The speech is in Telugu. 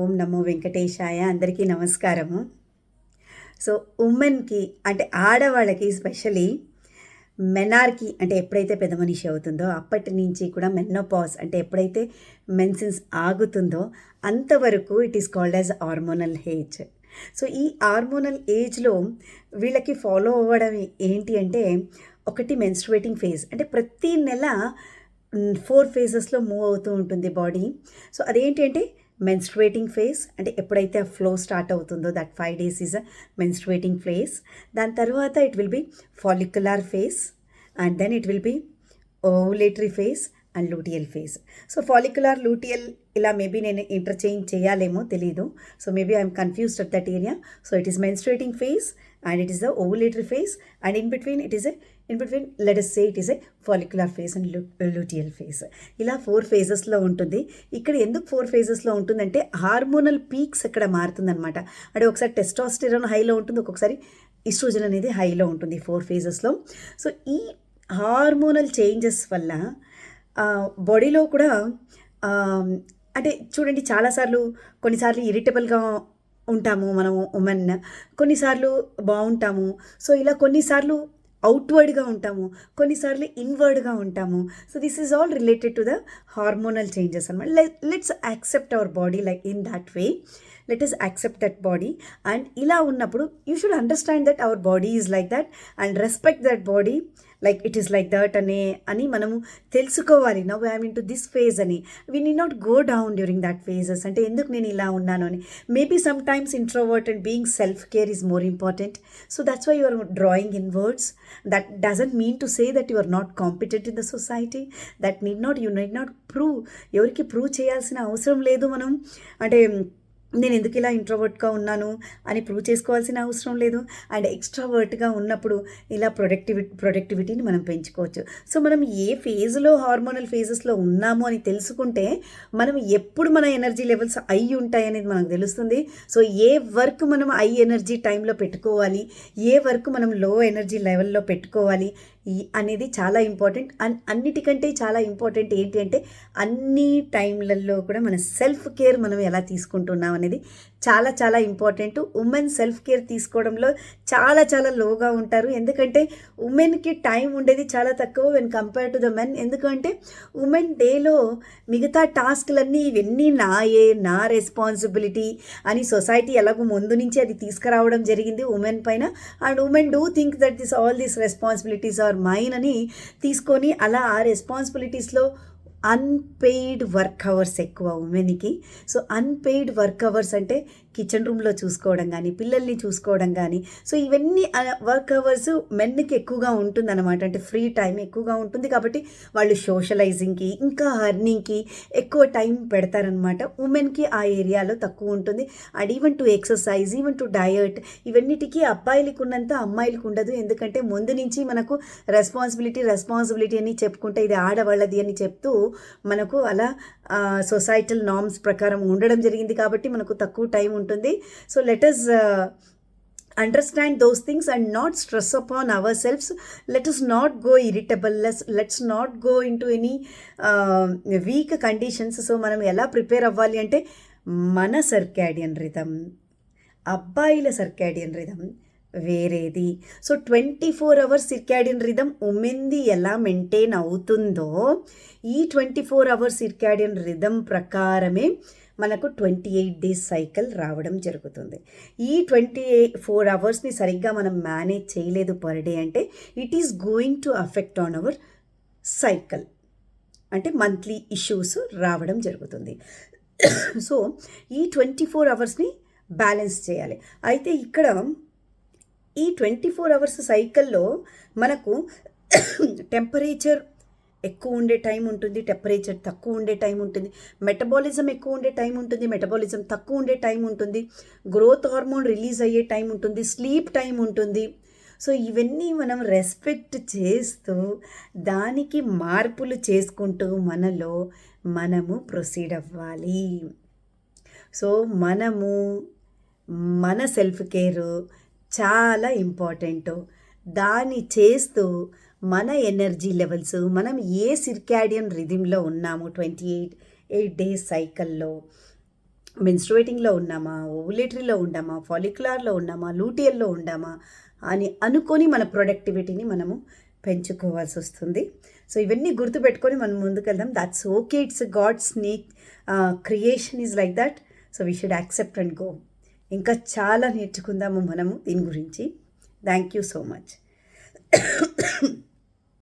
ఓం నమో వెంకటేశాయ. అందరికీ నమస్కారము. సో ఉమెన్కి అంటే ఆడవాళ్ళకి స్పెషలీ మెనార్కి అంటే ఎప్పుడైతే పెద్ద మనిషి అవుతుందో అప్పటి నుంచి కూడా మెన్నోపాస్ అంటే ఎప్పుడైతే మెన్సిన్స్ ఆగుతుందో అంతవరకు it is called as hormonal age. So ఈ హార్మోనల్ ఏజ్లో వీళ్ళకి ఫాలో అవ్వడం ఏంటి అంటే ఒకటి మెన్స్ట్రువేటింగ్ ఫేజ్. అంటే ప్రతి నెల ఫోర్ ఫేజెస్లో మూవ్ అవుతూ ఉంటుంది బాడీ. సో అదేంటి అంటే మెన్స్ట్రేటింగ్ ఫేజ్ అంటే ఎప్పుడైతే ఆ ఫ్లో స్టార్ట్ అవుతుందో that five days is a menstruating phase దాని తర్వాత it will be follicular phase and then it will be ovulatory phase and luteal phase so follicular luteal ఇలా మేబీ నేను ఇంటర్చేంజ్ చేయాలేమో తెలీదు. So maybe I'm confused at that area so it is menstruating phase and it is the ovulatory phase. And in between it is a in between let's say it is a follicular phase and luteal phase ఇలా ఫోర్ ఫేజెస్లో ఉంటుంది. ఇక్కడ ఎందుకు ఫోర్ ఫేజెస్లో ఉంటుందంటే హార్మోనల్ పీక్స్ ఇక్కడ మారుతుందన్నమాట. అంటే ఒకసారి టెస్టాస్టిరాన్ హైలో ఉంటుంది ఒక్కొక్కసారి ఇస్ట్రోజన్ అనేది హైలో ఉంటుంది ఫోర్ ఫేజెస్లో సో ఈ హార్మోనల్ చేంజెస్ వల్ల బాడీలో కూడా అంటే చూడండి చాలాసార్లు కొన్నిసార్లు ఇరిటబుల్గా ఉంటాము మనము ఉమెన్ కొన్నిసార్లు బాగుంటాము సో ఇలా కొన్నిసార్లు అవుట్వర్డ్గా ఉంటాము కొన్నిసార్లు ఇన్వర్డ్గా ఉంటాము. So this is all related to the hormonal changes అనమాట let's accept our body like in that way let us accept that body and ఇలా ఉన్నప్పుడు you should understand that our body is like that and respect that body like it is like that అనే అని మనము తెలుసుకోవాలి. Now I'm into this phase అని. We need not go down during that phases అంటే ఎందుకు నేను ఇలా ఉన్నాను అని. Maybe sometimes introvert and being self care is more important so that's why your drawing inwards that doesn't mean to say that you are not competent in the society that need not you need not prove ఎవరికి ప్రూవ్ చేయాల్సిన అవసరం లేదు మనం. అంటే నేను ఎందుకు ఇలా ఇంట్రోవర్ట్గా ఉన్నాను అని ప్రూవ్ చేసుకోవాల్సిన అవసరం లేదు. అండ్ ఎక్స్ట్రావర్ట్గా ఉన్నప్పుడు ఇలా ప్రొడక్టివిటీ ప్రొడక్టివిటీని మనం పెంచుకోవచ్చు. సో మనం ఏ ఫేజ్లో హార్మోనల్ ఫేజెస్లో ఉన్నాము అని తెలుసుకుంటే మనం ఎప్పుడు మన ఎనర్జీ లెవెల్స్ అయి ఉంటాయి అనేది మనకు తెలుస్తుంది. సో ఏ వర్క్ మనం ఐ ఎనర్జీ టైంలో పెట్టుకోవాలి ఏ వర్క్ మనం లో ఎనర్జీ లెవెల్లో పెట్టుకోవాలి అనేది చాలా ఇంపార్టెంట్ అండ్ అన్నిటికంటే చాలా ఇంపార్టెంట్ ఏంటి అంటే అన్ని టైంలలో కూడా మన సెల్ఫ్ కేర్ మనం ఎలా తీసుకుంటున్నాం అనేది చాలా చాలా ఇంపార్టెంట్. ఉమెన్ సెల్ఫ్ కేర్ తీసుకోవడంలో చాలా చాలా లోగా ఉంటారు. ఎందుకంటే ఉమెన్కి టైం ఉండేది చాలా తక్కువ when compare to the men ఎందుకంటే ఉమెన్ డేలో మిగతా టాస్క్లన్నీ ఇవన్నీ నాయే నా రెస్పాన్సిబిలిటీ అని సొసైటీ ఎలాగో ముందు నుంచి అది తీసుకురావడం జరిగింది ఉమెన్ పైన. And women do think that this all these responsibilities are mine అని తీసుకొని అలా ఆ రెస్పాన్సిబిలిటీస్లో అన్పెయిడ్ వర్క్ అవర్స్ ఎక్కువ ఉమెన్కి సో అన్పెయిడ్ వర్క్ అవర్స్ అంటే కిచెన్ రూమ్లో చూసుకోవడం కానీ పిల్లల్ని చూసుకోవడం కానీ సో ఇవన్నీ వర్క్ అవర్స్ మెన్కి ఎక్కువగా ఉంటుందన్నమాట. అంటే ఫ్రీ టైం ఎక్కువగా ఉంటుంది కాబట్టి వాళ్ళు సోషలైజింగ్కి ఇంకా హర్నింగ్కి ఎక్కువ టైం పెడతారనమాట ఉమెన్కి ఆ ఏరియాలో తక్కువ ఉంటుంది. And even to exercise even to diet ఇవన్నిటికీ అబ్బాయిలకు ఉన్నంత అమ్మాయిలకు ఉండదు. ఎందుకంటే ముందు నుంచి మనకు రెస్పాన్సిబిలిటీ రెస్పాన్సిబిలిటీ అని చెప్పుకుంటే ఇది ఆడవాళ్ళది అని చెప్తూ మనకు అలా సొసైటల్ నార్మ్స్ ప్రకారం ఉండడం జరిగింది కాబట్టి మనకు తక్కువ టైం ఉంటుంది. So let us understand those things and not stress upon ourselves let us not go irritable less let's not go into any weak conditions so మనం ఎలా ప్రిపేర్ అవ్వాలి అంటే మన సర్కాడియన్ రిథం అబ్బాయిల సర్కాడియన్ రిథమ్ వేరేది. So twenty four hours circadian rhythm ఉమెన్ది ఎలా మెయింటైన్ అవుతుందో ఈ twenty four hours circadian rhythm ప్రకారమే మనకు ట్వంటీ ఎయిట్ డేస్ సైకిల్ రావడం జరుగుతుంది. ఈ ట్వంటీ ఫోర్ అవర్స్ని సరిగ్గా మనం మేనేజ్ చేయలేదు పర్ డే అంటే it is going to affect on our cycle. అంటే మంత్లీ ఇష్యూస్ రావడం జరుగుతుంది. సో ఈ ట్వంటీ ఫోర్ అవర్స్ని బ్యాలెన్స్ చేయాలి. అయితే ఇక్కడ ఈ ట్వంటీ ఫోర్ అవర్స్ సైకిల్లో మనకు టెంపరేచర్ ఎక్కువ ఉండే టైం ఉంటుంది టెంపరేచర్ తక్కువ ఉండే టైం ఉంటుంది మెటబాలిజం ఎక్కువ ఉండే టైం ఉంటుంది మెటబాలిజం తక్కువ ఉండే టైం ఉంటుంది గ్రోత్ హార్మోన్ రిలీజ్ అయ్యే టైం ఉంటుంది స్లీప్ టైం ఉంటుంది. సో ఇవన్నీ మనం రెస్పెక్ట్ చేస్తూ దానికి మార్పులు చేసుకుంటూ మనలో మనము ప్రొసీడ్ అవ్వాలి. సో మనము మన సెల్ఫ్ కేరు చాలా ఇంపార్టెంట్. దాన్ని చేస్తూ మన ఎనర్జీ లెవెల్స్ మనం ఏ సిర్కాడియన్ రిథింలో ఉన్నాము ట్వంటీ ఎయిట్ ఎయిట్ డేస్ సైకిల్లో? మెన్స్ట్రువేటింగ్లో ఉన్నామా? ఓవులేటరీలో ఉన్నామా? ఫాలిక్యులర్లో ఉన్నామా? లూటియల్లో ఉన్నామా? అని అనుకొని మన ప్రొడక్టివిటీని మనము పెంచుకోవాల్సి వస్తుంది. సో ఇవన్నీ గుర్తుపెట్టుకొని మనం ముందుకెళ్దాం. That's okay it's God's snake creation is like that so we should accept and go ఇంకా చాలా నేర్చుకుందాము మనము దీని గురించి. Thank you so much